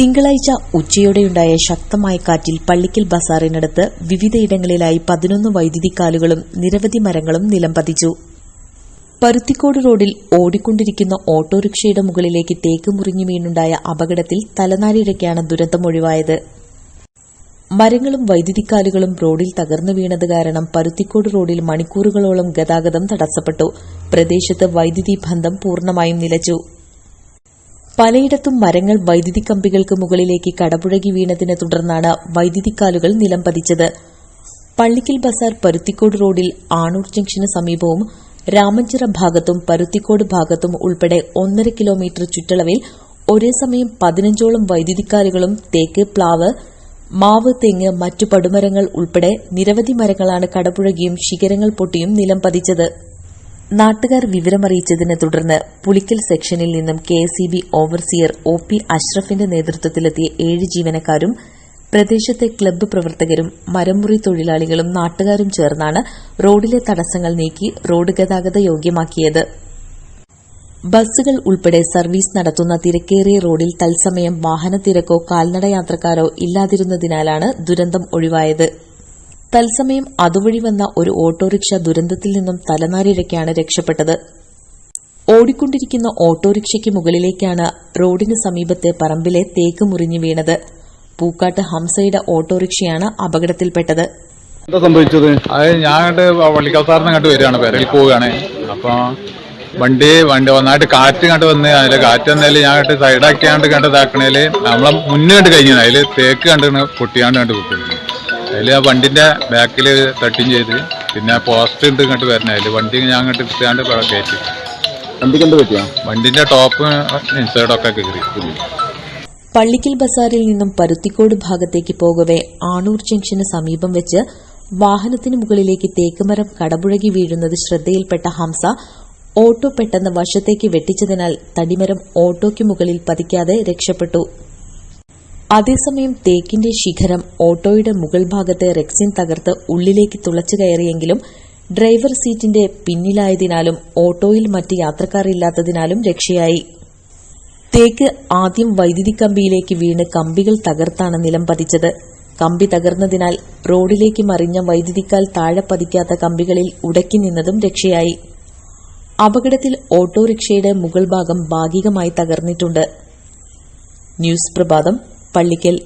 തിങ്കളാഴ്ച ഉച്ചയോടെയുണ്ടായ ശക്തമായ കാറ്റിൽ പള്ളിക്കൽ ബസാറിനടുത്ത് വിവിധയിടങ്ങളിലായി പതിനൊന്ന് വൈദ്യുതി കാലുകളും നിരവധി മരങ്ങളും നിലംപതിച്ചു പരുത്തിക്കോട് റോഡിൽ ഓടിക്കൊണ്ടിരിക്കുന്ന ഓട്ടോറിക്ഷയുടെ മുകളിലേക്ക് തേക്ക് മുറിഞ്ഞു വീണുണ്ടായ അപകടത്തിൽ തലനാരിഴയ്ക്കാണ് ദുരന്തമൊഴിവായത് മരങ്ങളും വൈദ്യുതിക്കാലുകളും റോഡിൽ തകർന്നു വീണത് കാരണം പരുത്തിക്കോട് റോഡിൽ മണിക്കൂറുകളോളം ഗതാഗതം തടസ്സപ്പെട്ടു. പ്രദേശത്ത് വൈദ്യുതി ബന്ധം പൂർണമായും നിലച്ചു. പലയിടത്തും മരങ്ങൾ വൈദ്യുതി കമ്പികൾക്ക് മുകളിലേക്ക് കടപുഴകി വീണതിനെ തുടർന്നാണ് വൈദ്യുതിക്കാലുകൾ നിലം പതിച്ചത്. പള്ളിക്കൽ ബസാർ പരുത്തിക്കോട് റോഡിൽ ആണൂർ ജംഗ്ഷന് സമീപവും രാമഞ്ചിറ ഭാഗത്തും പരുത്തിക്കോട് ഭാഗത്തും ഉൾപ്പെടെ ഒന്നര കിലോമീറ്റർ ചുറ്റളവിൽ ഒരേ സമയം പതിനഞ്ചോളം വൈദ്യുതിക്കാലുകളും തേക്ക് പ്ലാവ് മാവ് തെങ്ങ് മറ്റു പടുമരങ്ങൾ ഉൾപ്പെടെ നിരവധി മരങ്ങളാണ് കടപുഴകിയും ശിഖരങ്ങൾ പൊട്ടിയും നിലം പതിച്ചത്. നാട്ടുകാർ വിവരമറിയിച്ചതിനെ തുടർന്ന് പുളിക്കൽ സെക്ഷനിൽ നിന്നും K S E B overseer O P അഷ്റഫിന്റെ നേതൃത്വത്തിലെത്തിയ ഏഴ് ജീവനക്കാരും പ്രദേശത്തെ ക്ലബ്ബ് പ്രവർത്തകരും മരമുറി തൊഴിലാളികളും നാട്ടുകാരും ചേർന്നാണ് റോഡിലെ തടസ്സങ്ങൾ നീക്കി റോഡ് ഗതാഗത യോഗ്യമാക്കിയത്. ബസ്സുകൾ ഉൾപ്പെടെ സർവീസ് നടത്തുന്ന തിരക്കേറിയ റോഡിൽ തത്സമയം വാഹനത്തിരക്കോ കാൽനടയാത്രക്കാരോ ഇല്ലാതിരുന്നതിനാലാണ് ദുരന്തം ഒഴിവായത്. തത്സമയം അതുവഴി വന്ന ഒരു ഓട്ടോറിക്ഷ ദുരന്തത്തിൽ നിന്നും തലനാരിഴയ്ക്കാണ് രക്ഷപ്പെട്ടത്. ഓടിക്കൊണ്ടിരിക്കുന്ന ഓട്ടോറിക്ഷയ്ക്ക് മുകളിലേക്കാണ് റോഡിന് സമീപത്തെ പറമ്പിലെ തേക്ക് മുറിഞ്ഞു വീണത്. പൂക്കാട്ട് ഹംസയുടെ ഓട്ടോറിക്ഷയാണ് അപകടത്തിൽപ്പെട്ടത്. എന്താ സംഭവിച്ചത്? അത് ഞാൻ അങ്ങോട്ട് പള്ളിക്കൽസാറിന് അങ്ങോട്ട് വരികയാണ് പേരിൽ പോവുകയാണ്. അപ്പോൾ വണ്ടി വണ്ടി ഒന്നായിട്ട് കാറ്റ് കണ്ട് വന്ന് അതിൽ കാറ്റ് വന്നതിൽ ഞാൻ അങ്ങോട്ട് സൈഡാക്കിയാണ്ട് കണ്ട് ഇതാക്കണേൽ നമ്മളെ മുന്നേ കണ്ട് കഴിഞ്ഞു അതിൽ തേക്ക് കണ്ട് പൊട്ടിയാണ്ട് കണ്ട് പൊട്ടി അതിൽ ആ വണ്ടിന്റെ ബാക്കിൽ തട്ടിങ് ചെയ്ത് പിന്നെ പോസ്റ്റ് ഉണ്ട് ഇങ്ങോട്ട് വരണേ. അതിൽ വണ്ടി ഞാൻ അങ്ങോട്ട് എടുത്താണ്ട് കയറ്റി. വണ്ടിക്ക് എന്ത് പറ്റിയാ? വണ്ടിന്റെ ടോപ്പ് ഇൻസൈഡൊക്കെ കയറി. പള്ളിക്കൽ ബസാറിൽ നിന്നും പരുത്തിക്കോട് ഭാഗത്തേക്ക് പോകവെ ആണൂർ ജംഗ്ഷന് സമീപം വെച്ച് വാഹനത്തിന് മുകളിലേക്ക് തേക്കുമരം കടപുഴകി വീഴുന്നത് ശ്രദ്ധയിൽപ്പെട്ട ഹംസ ഓട്ടോ പെട്ടെന്ന് വശത്തേക്ക് വെട്ടിച്ചതിനാൽ തടിമരം ഓട്ടോയ്ക്ക് മുകളിൽ പതിക്കാതെ രക്ഷപ്പെട്ടു. അതേസമയം തേക്കിന്റെ ശിഖരം ഓട്ടോയുടെ മുകൾ ഭാഗത്തെ റെക്സിൻ തകർത്ത് ഉള്ളിലേക്ക് തുളച്ചു കയറിയെങ്കിലും ഡ്രൈവർ സീറ്റിന്റെ പിന്നിലായതിനാലും ഓട്ടോയിൽ മറ്റ് യാത്രക്കാർ ഇല്ലാത്തതിനാലും രക്ഷയായി. തേക്ക് ആദ്യം വൈദ്യുതി കമ്പിയിലേക്ക് വീണ് കമ്പികൾ തകർത്താണ് നിലം പതിച്ചത്. കമ്പി തകർന്നതിനാൽ റോഡിലേക്ക് മറിഞ്ഞ വൈദ്യുതിക്കാൽ താഴെ പതിക്കാത്ത കമ്പികളിൽ ഉടക്കി നിന്നതും രക്ഷയായി. അപകടത്തിൽ ഓട്ടോറിക്ഷയുടെ മുകൾ ഭാഗം ഭാഗികമായി തകർന്നിട്ടുണ്ട്. ന്യൂസ് പ്രഭാതം. പള്ളിക്കൽ